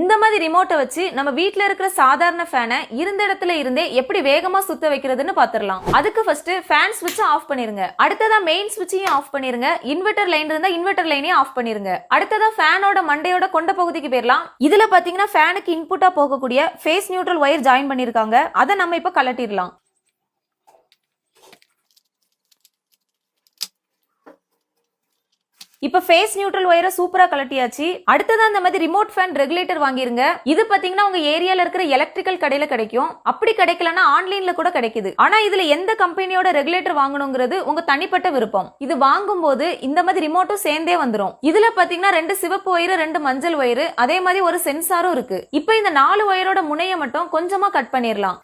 இந்த மாதிரி ரிமோட்டை வச்சு நம்ம வீட்டில் இருக்கிற சாதாரண ஃபேனை இருந்த இடத்துல இருந்தே எப்படி வேகமாக சுத்த வைக்கிறதுன்னு பார்த்துடலாம் அதுக்கு ஃபர்ஸ்ட் ஃபேன் ஸ்விட்சை ஆஃப் பண்ணிருங்க. அடுத்ததா மெயின் ஸ்விட்சையும் ஆஃப் பண்ணிருங்க. இன்வெர்டர் லைன் இருந்தா இன்வெர்டர் லைனையும் ஆஃப் பண்ணிருங்க. அடுத்ததா ஃபேனோட மண்டையோட கொண்ட பகுதிக்கு போயிடலாம் இதுல பாத்தீங்கன்னா ஃபேனுக்கு இன்புட்டா போகக்கூடிய ஃபேஸ் நியூட்ரல் ஒயர் ஜாயின் பண்ணிருக்காங்க. அதை நம்ம இப்போ கலட்டிடலாம் இப்ப ஃபேஸ் நியூட்ரல் ஒயரை சூப்பரா கலட்டியாச்சு அடுத்ததா அந்த மாதிரி ரிமோட் ஃபேன் ரெகுலேட்டர் வாங்கிருங்க. இது பாத்தீங்கன்னா உங்க ஏரியால இருக்கிற எலக்ட்ரிக்கல் கடையில கிடைக்கும். அப்படி கிடைக்கலன்னா ஆன்லைன்ல கூட கிடைக்குது. ஆனா இதுல எந்த கம்பெனியோட ரெகுலேட்டர் வாங்கணுங்கிறது உங்க தனிப்பட்ட விருப்பம். இது வாங்கும்போது இந்த மாதிரி ரிமோட்டும் சேர்ந்தே வந்துடும் இதுல பாத்தீங்கன்னா ரெண்டு சிவப்பு ஒயரு ரெண்டு மஞ்சள் ஒயரு அதே மாதிரி ஒரு சென்சாரும் இருக்கு. இப்போ இந்த நாலு ஒயரோட முனைய மட்டும் கொஞ்சமா கட் பண்ணிடலாம்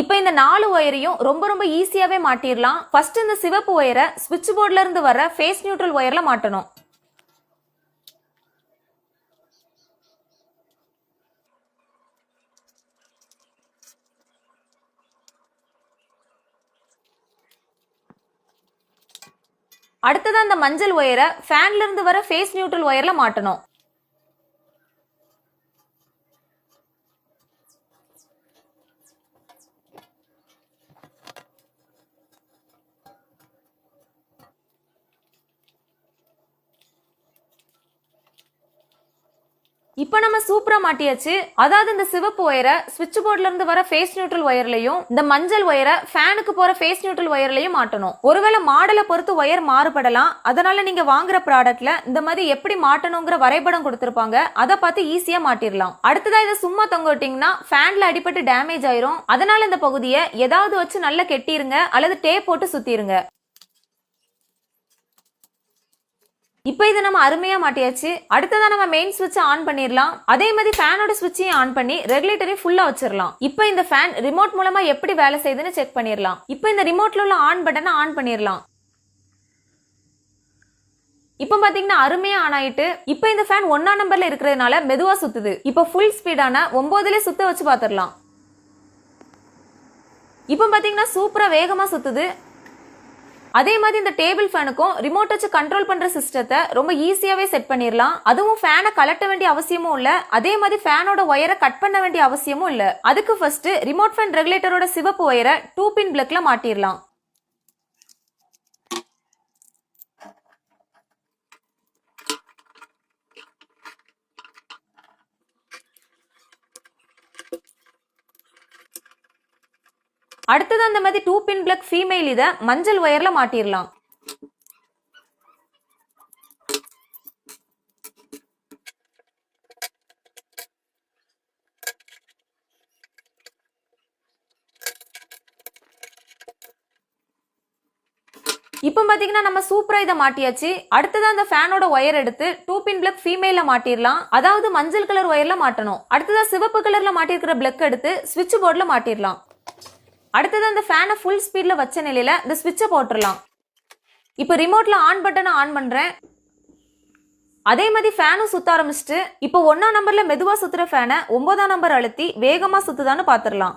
இப்போ இந்த நாலு ஒயரையும் ரொம்ப ரொம்ப ஈஸியாகவே மாட்டிடலாம் ஃபர்ஸ்ட் இந்த சிவப்பு ஒயரை ஸ்விட்ச் போர்டில் இருந்து வர ஃபேஸ் நியூட்ரல் ஒயரில் மாட்டணும். அடுத்ததான் அந்த மஞ்சள் ஒயரை ஃபேன்ல இருந்து வர ஃபேஸ் நியூட்ரல் ஒயர்ல மாட்டணும். இப்போ நம்ம சூப்பரா மாட்டியாச்சு. அதாவது இந்த சிவப்பு ஒயரை சுவிட்ச் போர்ட்ல இருந்து வர ஃபேஸ் நியூட்ரல் ஒயர்லயும் இந்த மஞ்சள் ஒயரை ஃபேனுக்கு போற ஃபேஸ் நியூட்ரல் ஒயர்லயும் மாட்டணும். ஒருவேளை மாடலை பொறுத்து ஒயர் மாறுபடலாம். அதனால நீங்க வாங்குற ப்ராடக்ட்ல இந்த மாதிரி எப்படி மாட்டணுங்கிற வரைபடம் கொடுத்திருப்பாங்க. அதை பார்த்து ஈஸியா மாட்டிடலாம். அடுத்ததா இதை சும்மா தொங்க விட்டீங்கன்னா ஃபேன்ல அடிபட்டு டேமேஜ் ஆயிரும். அதனால இந்த பகுதியை ஏதாவது வச்சு நல்லா கெட்டிருங்க அல்லது டேப் போட்டு சுத்திருங்க. இப்போ இதை நம்ம அருமையாக மாட்டியாச்சு. அடுத்ததான் நம்ம மெயின் ஸ்விட்ச் ஆன் பண்ணிடலாம் அதே மாதிரி ஃபேனோட ஸ்விட்சையும் ஆன் பண்ணி ரெகுலேட்டரையும் ஃபுல்லாக வச்சிடலாம் இப்போ இந்த ஃபேன் ரிமோட் மூலமா எப்படி வேலை செய்யுதுன்னு செக் பண்ணிடலாம் இப்போ இந்த ரிமோட்ல உள்ள ஆன் பட்டனை ஆன் பண்ணிடலாம் இப்போ பாத்தீங்கன்னா அருமையா ஆன் ஆயிட்டு இப்போ இந்த ஃபேன் ஒன்னா நம்பர்ல இருக்கிறதுனால மெதுவா சுத்துது. இப்போ ஃபுல் ஸ்பீடான ஒன்பதுல சுத்த வச்சு பாத்திரலாம். இப்போ பாத்தீங்கன்னா சூப்பரா வேகமா சுத்துது. அதே மாதிரி இந்த டேபிள் ஃபேனுக்கும் ரிமோட் வச்சு கண்ட்ரோல் பண்ணுற சிஸ்டத்தை ரொம்ப ஈஸியாகவே செட் பண்ணிடலாம் அதுவும் ஃபேனை கலட்ட வேண்டிய அவசியமும் இல்லை. அதே மாதிரி ஃபேனோட ஒயரை கட் பண்ண வேண்டிய அவசியமும் இல்லை. அதுக்கு ஃபர்ஸ்ட் ரிமோட் ஃபேன் ரெகுலேட்டரோட சிவப்பு ஒயரை டூ பின் பிளக்ல மாட்டிடலாம் அடுத்தது அந்த மாதிரி டூ பின் பிளக் ஃபீமேல் இதை மஞ்சள் ஒயர்ல மாட்டிடலாம். இப்போ பார்த்தீங்கன்னா நம்ம சூப்பராக இதை மாட்டியாச்சு. அடுத்தது அந்த ஃபேனோட ஒயர் எடுத்து டூ பின் பிளக் ஃபீமேலில் மாட்டிடலாம். அதாவது மஞ்சள் கலர் ஒயரில் மாட்டணும். அடுத்ததாக சிவப்பு கலரில் மாட்டிருக்கிற பிளக் எடுத்து சுவிட்ச் போர்டில் மாட்டிடலாம். அடுத்தது அந்த ஃபேனை ஃபுல் ஸ்பீடில் வச்ச நிலையில் இந்த ஸ்விட்சை போட்டுடலாம் இப்போ ரிமோட்டில் ஆன் பட்டனை ஆன் பண்ணுறேன் அதே மாதிரி ஃபேனும் சுற்ற ஆரம்பிச்சிட்டு இப்போ ஒன்றாம் நம்பரில் மெதுவாக சுற்றுற ஃபேனை ஒன்பதாம் நம்பர் அழுத்தி வேகமாக சுற்றுதான்னு பார்த்துடலாம்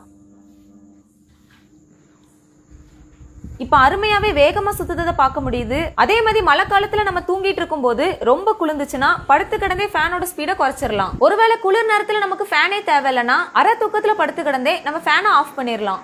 இப்போ அருமையாகவே வேகமாக சுத்துறதை பார்க்க முடியுது. அதே மாதிரி மழை காலத்தில் நம்ம தூங்கிட்டு இருக்கும்போது ரொம்ப குளிர்ந்துச்சுன்னா படுத்து கிடந்தே ஃபேனோட ஸ்பீடை குறைச்சிடலாம் ஒருவேளை குளிர் நேரத்தில் நமக்கு ஃபேனே தேவையில்லைன்னா அரை தூக்கத்தில் படுத்து கிடந்தே நம்ம ஃபேனை ஆஃப் பண்ணிடலாம்